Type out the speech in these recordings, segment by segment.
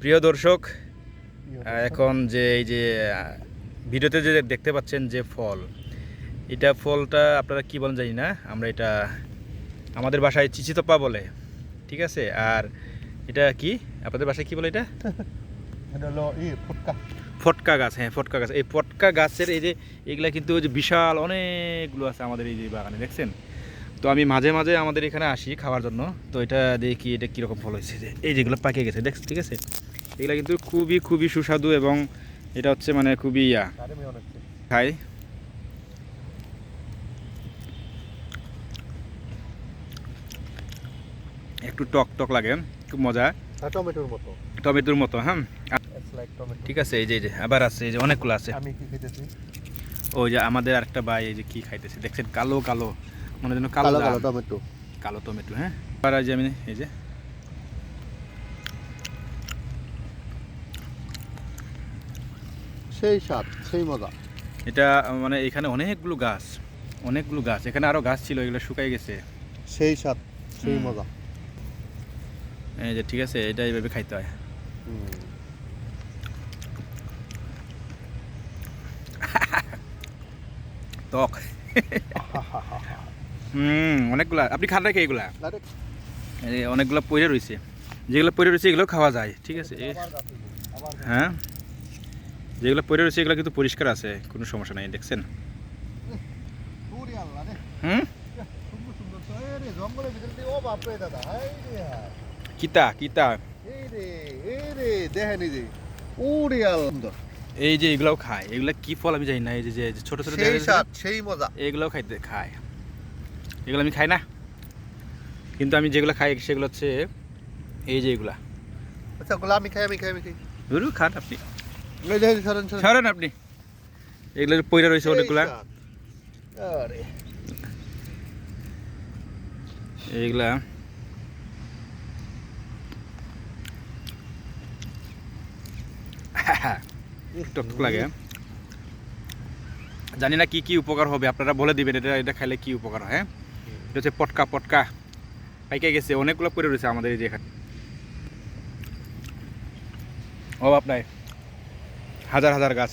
প্রিয় দর্শক এখন যে এই যে ভিডিওতে যে দেখতে পাচ্ছেন যে ফল এটা ফলটা আপনারা কি বলেন জানি না আমরা এটা আমাদের বাসায় চিচিতপা বলে ঠিক আছে? আর এটা কি? আপনাদের বাসায় কি বলে এটা? এটা হলো ই ফুটকা। ফটকা গাছ হ্যাঁ ফটকা গাছ। এই ফটকা গাছের এই যে এগুলা কিন্তু ওই যে বিশাল অনেকগুলো আছে আমাদের এই যে বাগানে দেখছেন? তো আমি মাঝে মাঝে আমাদের এখানে আসি খাওয়ার জন্য। তো এটা দেখি এটা কীরকম ফল হয়েছে। যে এই যেগুলো পাকে গেছে দেখ ঠিক আছে? এগুলা কিন্তু খুবই খুবই সুস্বাদু এবং এটা হচ্ছে মানে খুবই ইয়া। খাই। একটু টক টক লাগে খুব মজা। টমেটোর মতো। টমেটোর মতো হ্যাঁ? ঠিক আছে এই যে এই যে আবার আছে এই যে অনেকগুলো আছে। আমি কি খেতেছি ওই যে আমাদের আরেকটা ভাই এই যে কি খাইতেছে দেখছেন? কালো কালো। মনে যেন কালো কালো টমেটো। কালো টমেটো হ্যাঁ? এই যে আমি এই যে। সেই স্বাদ সেই মজা। এটা মানে এখানে অনেকগুলো গাছ অনেকগুলো গাছ। এখানে আরও গাছ ছিল এগুলো শুকাই গেছে। সেই স্বাদ সেই মজা। এই যে ঠিক আছে এটা এইভাবে খাইতে হয়। টক হুম অনেকগুলা। আপনি খান নাকি এগুলা? অনেকগুলো পড়ে রয়েছে যেগুলো পড়ে রয়েছে এগুলো খাওয়া যায় ঠিক আছে। হ্যাঁ? যেগুলো পড়ে রয়েছে এগুলো কিন্তু পরিষ্কার আছে কোনো সমস্যা নাই দেখছেন? হুম? কিতা কিতা? এই যে, এগুলাও খায় এগুলা কি ফল আমি জানি না এই যে ছোট ছোট? সেই মজা। এগুলোও খাইতে খায়। এগুলো আমি খাই না। কিন্তু আমি যেগুলো খাই সেগুলো হচ্ছে এই যে এগুলা। আচ্ছা ওগুলো আমি খাই আমি খাই আমি খাই। ধরু খান আপনি। সরেন, আপনি। এগুলো পয়রা রয়েছে অনেকগুলা। এইগুলা। টক লাগে। জানি না কি কি উপকার হবে। আপনারা বলে দিবেন এটা এটা খাইলে কি উপকার হয় হ্যাঁ? এটা হচ্ছে পটকা পটকা। পাইকে গেছে অনেকগুলো পড়ে রয়েছে আমাদের এই যে এখানে। অভাব নাই হাজার হাজার গাছ।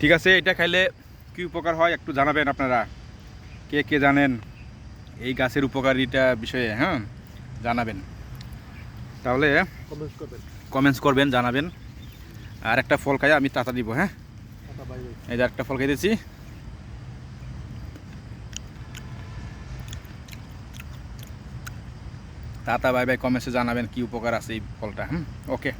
ঠিক আছে এটা খাইলে কি উপকার হয় একটু জানাবেন আপনারা। কে কে জানেন এই গাছের উপকারিতা বিষয়ে হ্যাঁ? জানাবেন। তাহলে কমেন্টস করবেন। জানাবেন। আর একটা ফল খাই আমি তাতা দিব হ্যাঁ। এই যে একটা ফল খাইতেছি। তাতা বাই বাই কমেন্টসে জানাবেন কি উপকার আছে এই ফলটা হুম? ওকে